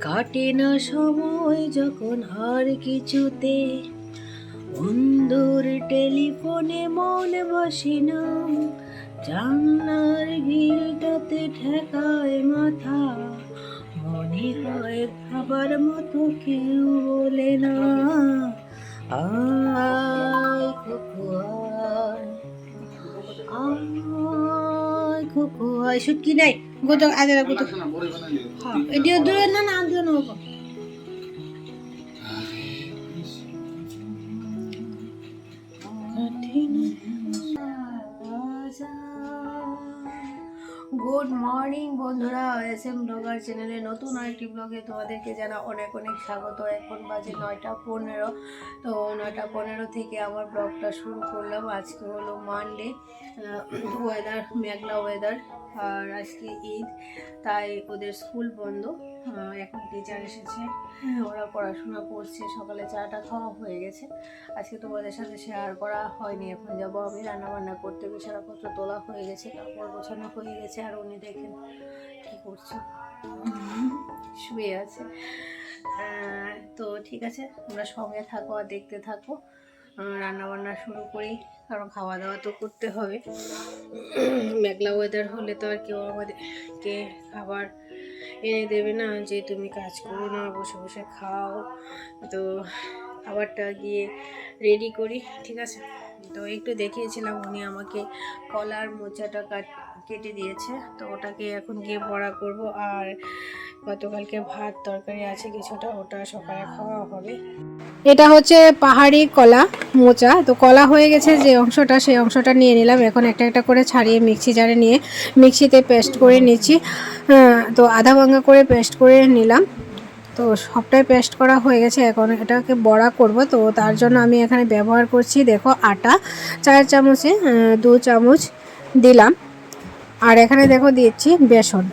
কাটে না সময় যখন আর কিছুতে, বন্ধুর টেলিফোনে মন বসে না। জানলার গিলটাতে ঠেকায় মাথা, মনে হয় খাবার মতো কেউ বলে না। আয় সুটকি নাই? গোটক আগে গোটক হ্যাঁ এটিও দূরে না না দিও না মর্নিং বন্ধুরা এস এম ব্লগার চ্যানেলে নতুন আরেকটি ব্লগে তোমাদেরকে জানা অনেক অনেক স্বাগত। এখন বাজে নয়টা পনেরো। তো নয়টা পনেরো থেকে আমার ব্লগটা শুরু করলাম। আজকে হলো মানডে ওয়েদার মেঘলা ওয়েদার আর আজকে ঈদ, তাই ওদের স্কুল বন্ধ। এখন টিচার এসেছে। ওরা পড়াশোনা করছে, সকালে চাটা খাওয়া হয়ে গেছে। আজকে তোমাদের সাথে শেয়ার করা হয়নি, এখন যাব আমি রান্না বান্না করতে। বিছানাপত্র তোলা হয়ে গেছে, কাপড় গোছানো হয়ে গেছে, আর উনি দেখেন কী করছে। শুয়ে আছে। তো ঠিক আছে, তোমরা সঙ্গে থাকো আর দেখতে থাকো। রান্নাবান্না শুরু করি, কারণ খাওয়া দাওয়া তো করতে হবে। মেঘলা ওয়েদার হলে তো আর কেউ আমাদেরকে খাবার এনে দেবে না যে তুমি কাজ করো না, বসে বসে খাও। তো খাবারটা গিয়ে রেডি করি, ঠিক আছে? তো একটু দেখিয়েছিলাম, উনি আমাকে কলার মোচাটা কাট কেটে দিয়েছে। তো ওটাকে এখন গিয়ে বড়া করব। আর গতকালকে ভাত, তরকারি আছে কিছুটা, ওটা সকালে খাওয়া হবে। এটা হচ্ছে পাহাড়ি কলা, মোচা। তো কলা হয়ে গেছে যে অংশটা, সেই অংশটা নিয়ে নিলাম। এখন একটা একটা করে ছাড়িয়ে মিক্সি জারে নিয়ে মিক্সিতে পেস্ট করে নিচ্ছি। তো আধা ভাঙা করে পেস্ট করে নিলাম। তো সবটাই পেস্ট করা হয়ে গেছে। এখন এটাকে বড়া করব। তো তার জন্য আমি এখানে ব্যবহার করছি, দেখো, আটা। চার চামচে দু চামচ দিলাম। আর এখানে দেখো দিচ্ছি বেসন।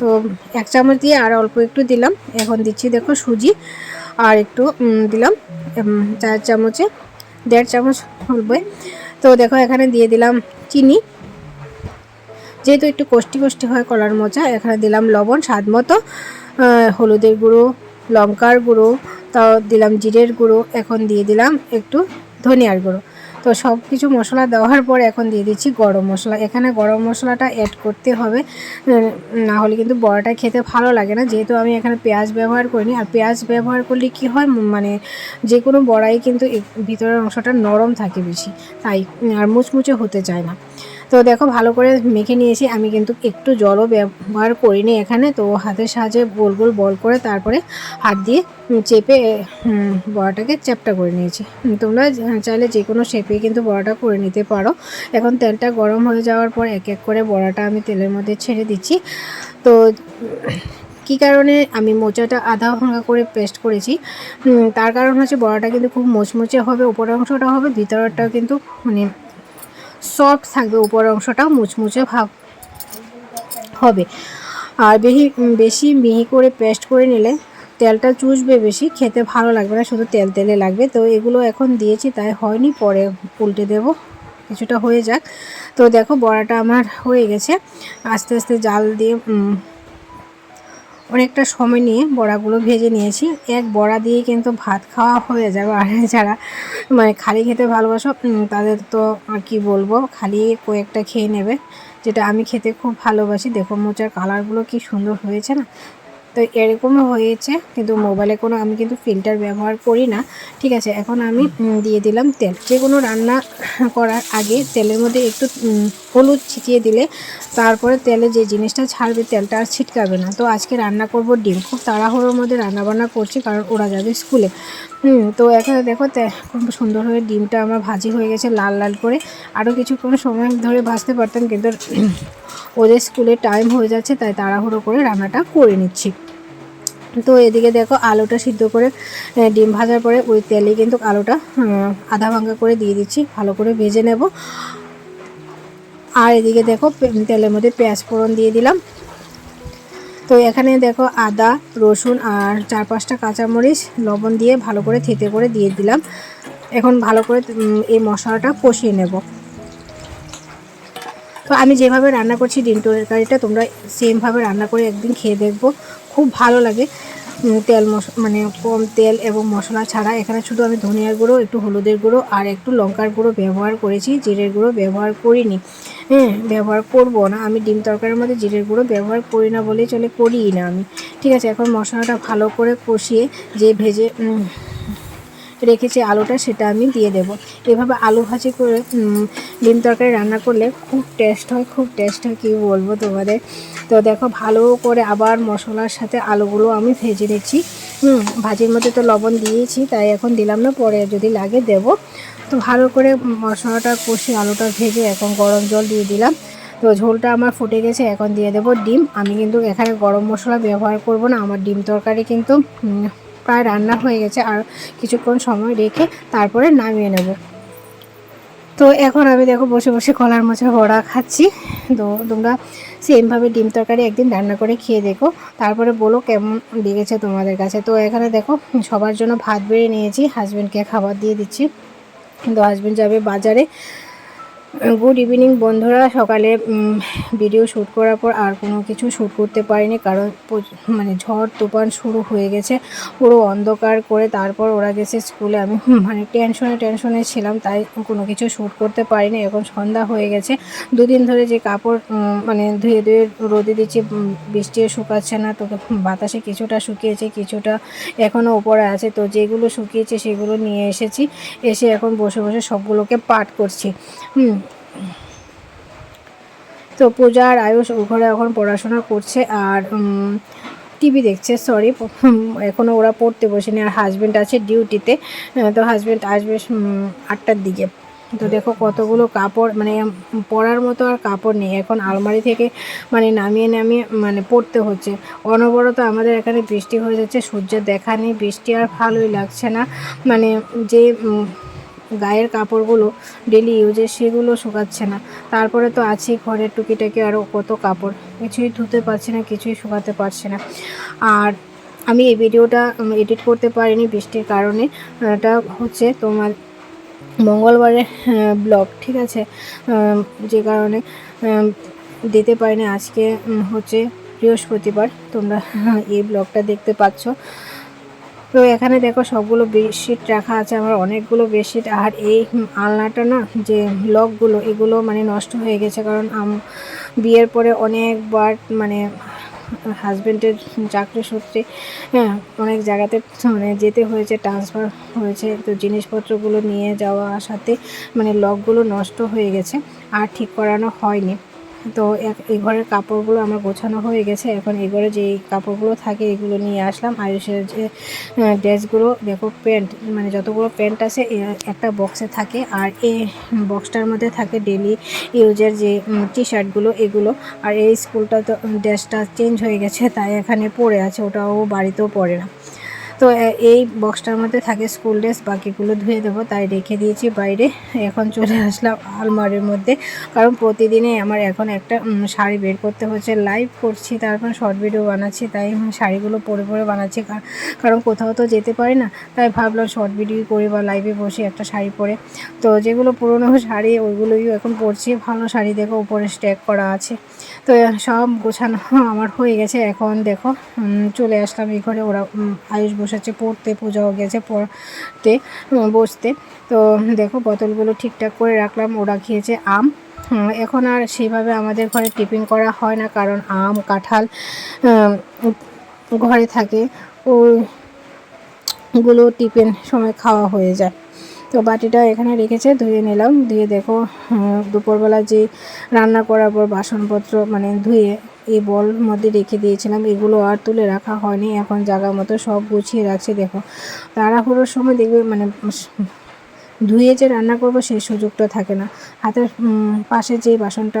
তো এক চামচ দিয়ে আর অল্প একটু দিলাম। এখন দিচ্ছি দেখো সুজি। আর একটু দিলাম চার চামচে, দেড় চামচ হবে তো দেখো এখানে দিয়ে দিলাম চিনি। যেহেতু একটু কষ্টি কষ্টি হয় কলার মোচা এখানে দিলাম লবণ স্বাদ মতো হলুদের গুঁড়ো, লঙ্কার গুঁড়ো, তাও দিলাম জিরের গুঁড়ো, এখন দিয়ে দিলাম একটু ধনিয়ার গুঁড়ো। তো সব কিছু মশলা দেওয়ার পর এখন দিয়ে দিচ্ছি গরম মশলা। এখানে গরম মশলাটা অ্যাড করতে হবে। না হলে কিন্তু বড়াটা খেতে ভালো লাগে না। যেহেতু আমি এখানে পেঁয়াজ ব্যবহার করিনি। আর পেঁয়াজ ব্যবহার করলে কি হয়? মানে যে কোনো বড়াই কিন্তু ভিতরের অংশটা নরম থাকে বেশি। তাই আর মুচমুচে হতে চায় না। তো দেখো, ভালো করে মেখে নিয়েছি। আমি কিন্তু একটু জলও ব্যবহার করিনি এখানে। তো হাতের সাহায্যে গোল গোল বল করে তারপরে হাত দিয়ে চেপে বড়াটাকে চ্যাপটা করে নিয়েছি। তোমরা চাইলে যে কোনো শেপে কিন্তু বড়াটা করে নিতে পারো। এখন তেলটা গরম হয়ে যাওয়ার পর এক এক করে বড়াটা আমি তেলের মধ্যে ছেড়ে দিচ্ছি। তো কী কারণে আমি মোচাটা আধা ভাঙা করে পেস্ট করেছি? তার কারণ হচ্ছে বড়াটা কিন্তু খুব মোচমুচে হবে উপরের অংশটা হবে ভিতরটাও কিন্তু মানে সফট থাকবে উপর অংশটাও মুচমুচে ভাব হবে। আর বেশি বেশি মিহি করে পেস্ট করে নিলে তেলটা চুষবে বেশি, খেতে ভালো লাগবে না, শুধু তেল তেলে লাগবে। তো এগুলো এখন দিয়েছি, তাই হয়নি, পরে উল্টে দেব, কিছুটা হয়ে যাক। তো দেখো, বড়াটা আমার হয়ে গেছে। আস্তে আস্তে জাল দিয়ে অনেকটা সময় নিয়ে বড়াগুলো ভেজে নিয়েছি। এক বড়া দিয়ে কিন্তু ভাত খাওয়া হয়ে যাবে। আর যারা মানে খালি খেতে ভালোবাসো তাদের তো আর কি বলব, খালি কয়েকটা খেয়ে নেবে, যেটা আমি খেতে খুব ভালোবাসি। দেখো মোচার কালারগুলো কি সুন্দর হয়েছে না? তো এরকমও হয়েছে, কিন্তু মোবাইলে কোনো, আমি কিন্তু ফিল্টার ব্যবহার করি না। ঠিক আছে, এখন আমি দিয়ে দিলাম তেল। যে কোনো রান্না করার আগে তেলের মধ্যে একটু হলুদ ছিটিয়ে দিলে তারপরে তেলে যে জিনিসটা ছাড়বে, তেলটা আর ছিটকাবে না। তো আজকে রান্না করব ডিম। খুব তাড়াহুড়োর মধ্যে রান্না বান্না করছি, কারণ ওরা যাবে স্কুলে। হুম, তো এখানে দেখো খুব সুন্দর হয়ে ডিমটা আমার ভাজি হয়ে গেছে, লাল লাল করে। আরও কিছুক্ষণ সময় ধরে ভাজতে পারতাম, কিন্তু ওদের স্কুলে টাইম হয়ে যাচ্ছে, তাই তাড়াহুড়ো করে রান্নাটা করে নিচ্ছি। তো এদিকে দেখো আলুটা সিদ্ধ করে ডিম ভাজার পরে ওই তেলে কিন্তু আলুটা আধা ভাঙ্গা করে দিয়ে দিচ্ছি, ভালো করে ভেজে নেব। আর এদিকে দেখো তেলের মধ্যে পেঁয়াজ ফোড়ন দিয়ে দিলাম। তো এখানে দেখো আদা, রসুন আর চার পাঁচটা কাঁচামরিচ, লবণ দিয়ে ভালো করে থেতে করে দিয়ে দিলাম। এখন ভালো করে এই মশলাটা কষিয়ে নেব। তো আমি যেভাবে রান্না করছি ডিম তরকারিটা তোমরা সেমভাবে রান্না করে একদিন খেয়ে দেখব। খুব ভালো লাগে। তেল মশ মানে কম তেল এবং মশলা ছাড়া। এখানে শুধু আমি ধনিয়ার গুঁড়ো, একটু হলুদের গুঁড়ো আর একটু লঙ্কার গুঁড়ো ব্যবহার করেছি। জিরের গুঁড়ো ব্যবহার করিনি। হ্যাঁ ব্যবহার করব না। আমি ডিম তরকারির মধ্যে জিরের গুঁড়ো ব্যবহার করি না বলেই চলে করিই না আমি। ঠিক আছে, এখন মশলাটা ভালো করে কষিয়ে যে ভেজে রেখেছি আলুটা সেটা আমি দিয়ে দেব। এভাবে আলু ভাজি করে ডিম তরকারি রান্না করলে খুব টেস্ট হয়, খুব টেস্ট হয়, কী বলব তোমাদের? তো দেখো, ভালো করে আবার মশলার সাথে আলুগুলো আমি ভেজে নিচ্ছি। হুম, ভাজির মধ্যে তো লবণ দিয়েছি, তাই এখন দিলাম না, পরে যদি লাগে দেব। তো ভালো করে মশলাটা কষে আলুটা ভেজে এখন গরম জল দিয়ে দিলাম। তো ঝোলটা আমার ফুটে গেছে, এখন দিয়ে দেবো ডিম। আমি কিন্তু এখানে গরম মশলা ব্যবহার করব না, আমার ডিম তরকারি কিন্তু প্রায় রান্না হয়ে গেছে আর কিছুক্ষণ সময় রেখে তারপরে নামিয়ে নেব। তো এখন আমি দেখো বসে বসে কলার মোচা বড়া খাচ্ছি। তো তোমরা সেমভাবে ডিম তরকারি একদিন রান্না করে খেয়ে দেখো। তারপরে বলো কেমন লেগেছে তোমাদের কাছে। তো এখানে দেখো সবার জন্য ভাত বেড়ে নিয়েছি হাজব্যান্ডকে খাবার দিয়ে দিচ্ছি। তো হাজব্যান্ড যাবে বাজারে। গুড ইভিনিং বন্ধুরা। সকালে ভিডিও শ্যুট করার পর আর কোনো কিছু শ্যুট করতে পারিনি কারণ মানে ঝড় তুফান শুরু হয়ে গেছে, পুরো অন্ধকার করে তারপর ওরা গেছে স্কুলে। আমি মানে টেনশনে টেনশনে ছিলাম, তাই কোনো কিছু শ্যুট করতে পারিনি। এখন সন্ধ্যা হয়ে গেছে। দুদিন ধরে যে কাপড় মানে ধুয়ে ধুয়ে রোদে দিচ্ছি বৃষ্টিও শুকাচ্ছে না, তো বাতাসে কিছুটা শুকিয়েছে, কিছুটা এখনও ওপরে আছে। তো যেগুলো শুকিয়েছে সেগুলো নিয়ে এসেছি। এসে এখন বসে বসে সবগুলোকে পাট করছি। হুম তো পূজা আর আয়ুষ ও ঘরে এখন পড়াশোনা করছে আর টিভি দেখছে সরি এখনও ওরা পড়তে বসেনি আর হাজব্যান্ড আছে ডিউটিতে তো হাজব্যান্ড আসবে আটটার দিকে। তো দেখো কতগুলো কাপড় মানে পরার মতো আর কাপড় নেই। এখন আলমারি থেকে মানে নামিয়ে নামিয়ে মানে পড়তে হচ্ছে। অনবরত আমাদের এখানে বৃষ্টি হয়ে যাচ্ছে, সূর্যের দেখা নেই, বৃষ্টি আর ভালোই লাগছে না। মানে যে গায়ের কাপড়গুলো ডেলি ইউজের সেগুলো শুকাচ্ছে না। তারপরে তো আছে ঘরের টুকিটাকি আরও কত কাপড়। কিছুই ধুতে পারছি না, কিছুই শুকাতে পারছি না। আর আমি এই ভিডিওটা এডিট করতে পারিনি বৃষ্টির কারণে। এটা হচ্ছে তোমার মঙ্গলবারের ব্লগ ঠিক আছে? যে কারণে দিতে পারিনি। আজকে হচ্ছে বৃহস্পতিবার। তোমরা এই ব্লগটা দেখতে পাচ্ছ। তো এখানে দেখো সবগুলো বেডশিট রাখা আছে, আমার অনেকগুলো বেডশিট আর এই আলনাটা না, যে লকগুলো, এগুলো মানে নষ্ট হয়ে গেছে কারণ বিয়ের পরে অনেকবার মানে হাজব্যান্ডের চাকরি সূত্রে হ্যাঁ অনেক জায়গাতে মানে যেতে হয়েছে ট্রান্সফার হয়েছে। তো জিনিসপত্রগুলো নিয়ে যাওয়া আসাতে মানে লকগুলো নষ্ট হয়ে গেছে, আর ঠিক করানো হয়নি। তো এই ঘরের কাপড়গুলো আমার গোছানো হয়ে গেছে। এখন এই ঘরে যে কাপড়গুলো থাকে, এগুলো নিয়ে আসলাম। আয়ুষের যে ড্রেসগুলো, দেখো প্যান্ট মানে যতগুলো প্যান্ট আছে একটা বক্সে থাকে। আর এই বক্সটার মধ্যে থাকে ডেলি ইউজের যে টি শার্টগুলো এগুলো। আর এই স্কুলটা তো, ড্রেসটা চেঞ্জ হয়ে গেছে, তাই এখানে পড়ে আছে, ওটাও বাড়িতেও পড়ে না। তো এই বক্সটার মধ্যে থাকে স্কুল ড্রেস বাকিগুলো ধুয়ে দেবো, তাই রেখে দিয়েছি বাইরে। এখন চলে আসলাম আলমারির মধ্যে। কারণ প্রতিদিনে আমার এখন একটা শাড়ি বের করতে হচ্ছে। লাইভ করছি, তারপর শর্ট ভিডিও বানাচ্ছি, তাই শাড়িগুলো পরে পরে বানাচ্ছি। কার- কারণ কোথাও তো যেতে পারি না, তাই ভাবলাম শর্ট ভিডিও করি বা লাইভে বসে একটা শাড়ি পরে। তো, যেগুলো পুরনো শাড়ি, ওইগুলোই এখন পরছি। ভালো শাড়ি দেখো, উপরে স্ট্যাক করা আছে। তো সব গোছানো আমার হয়ে গেছে। এখন দেখো চলে আসলাম এই ঘরে। ওরা আয়ুষ বসেছে, পড়তে পূজাও গেছে, পড়তে বসতে। তো দেখো, বোতলগুলো ঠিকঠাক করে রাখলাম, ওরা খেয়েছে আম। এখন আর সেইভাবে আমাদের ঘরে টিফিন করা হয় না, কারণ আম, কাঁঠাল ঘরে থাকে, ওইগুলো টিফিন সময় খাওয়া হয়ে যায়। তো বাটিটা এখানে রেখেছে, ধুয়ে নিলাম ধুয়ে দেখো দুপুরবেলা যে রান্না করার পর বাসনপত্র মানে ধুয়ে এই বল মধ্যে রেখে দিয়েছিলাম। এগুলো আর তুলে রাখা হয়নি। এখন জায়গা মতো সব গুছিয়ে রাখছে, দেখো। তাড়াহুড়োর সময় দেখবে মানে ধুয়ে যে রান্না করব সেই সুযোগটা থাকে না। হাতের পাশে যে বাসনটা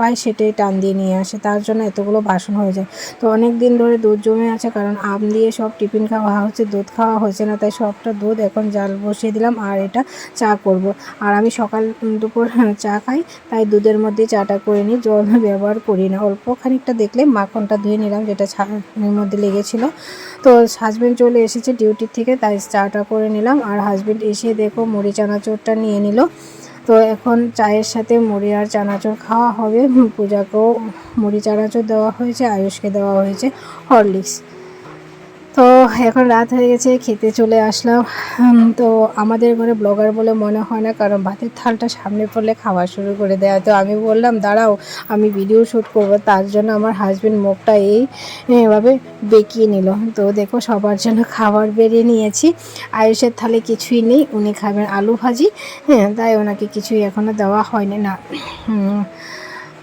পাই সেটাই টান দিয়ে নিয়ে আসে, তার জন্য এতগুলো বাসন হয়ে যায়। তো অনেক দিন ধরে দুধ জমে আছে, কারণ আম দিয়ে সব টিফিন খাওয়া হচ্ছে, দুধ খাওয়া হয়েছে না, তাই সবটা দুধ এখন জাল বসিয়ে দিলাম আর এটা চা করব। আর আমি সকাল দুপুর চা খাই, তাই দুধের মধ্যে চাটা করে নিই, জল ব্যবহার করি না। অল্প খানিকটা দেখলে মাখনটা ধুয়ে নিলাম, যেটা ছানের মধ্যে লেগেছিলো। তো হাজব্যান্ড চলে এসেছে ডিউটি থেকে, তাই চাটা করে নিলাম। আর হাজব্যান্ড এসে দেখো মুড়ি, চানাচুরটা নিয়ে নিল। তো এখন চায়ের সাথে মুড়ি আর চানাচুর খাওয়া হবে। পূজাকেও মুড়ি চানাচুর দেওয়া হয়েছে, আয়ুষকে দেওয়া হয়েছে, হরলিক্স। তো এখন রাত হয়ে গেছে, খেতে চলে আসলাম। তো আমাদের ঘরে ব্লগার বলে মনে হয় না, কারণ ভাতের থালটা সামনে পড়লে খাওয়া শুরু করে দেয়। তো আমি বললাম, দাঁড়াও, আমি ভিডিও শ্যুট করব। তার জন্য আমার হাজব্যান্ড মুখটা এই, এভাবে বেঁকিয়ে নিল। তো দেখো, সবার জন্য খাবার বেরিয়ে নিয়েছি। আয়ুষের থালে কিছুই নেই, উনি খাবেন আলু ভাজি। হ্যাঁ তাই ওনাকে কিছুই এখনও দেওয়া হয়নি না।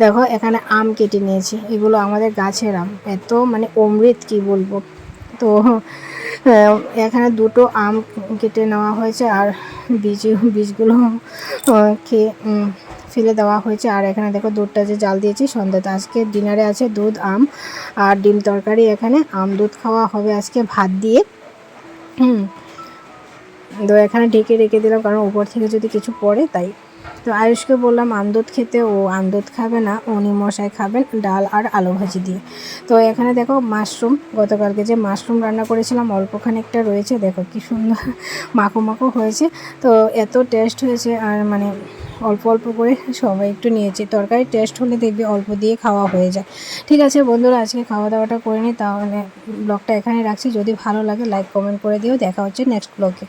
দেখো, এখানে আম কেটে নিয়েছি। এগুলো আমাদের গাছের আম। এত মানে অমৃত, কি বলব? তো এখানে দুটো আম কেটে নেওয়া হয়েছে আর বীজ, বীজগুলো খেয়ে ফেলে দেওয়া হয়েছে। আর এখানে দেখো দুধটা যে জাল দিয়েছি সন্ধ্যাতে আজকে ডিনারে আছে দুধ, আম আর ডিম তরকারি। এখানে আম দুধ খাওয়া হবে আজকে ভাত দিয়ে। হুম, তো এখানে ঢেকে রেখে দিলাম, কারণ উপর থেকে যদি কিছু পড়ে তাই তো আয়ুষকে বললাম আমদুধ খেতে ও আমদুধ খাবে না। উনি মশাই খাবেন ডাল আর আলু ভাজি দিয়ে। তো এখানে দেখো মাশরুম। গতকালকে যে মাশরুম রান্না করেছিলাম, অল্প খানিকটা রয়েছে। দেখো কি সুন্দর মাখো মাখো হয়েছে। তো এত টেস্ট হয়েছে আর মানে অল্প অল্প করে সবাই একটু নিয়েছি। তরকারি টেস্ট হলে দেখবি অল্প দিয়ে খাওয়া হয়ে যায়। ঠিক আছে বন্ধুরা, আজকে খাওয়া দাওয়াটা করে নিই। তাহলে ব্লগটা এখানে রাখছি। যদি ভালো লাগে, লাইক, কমেন্ট করে দিও। দেখা হচ্ছে নেক্সট ব্লগে।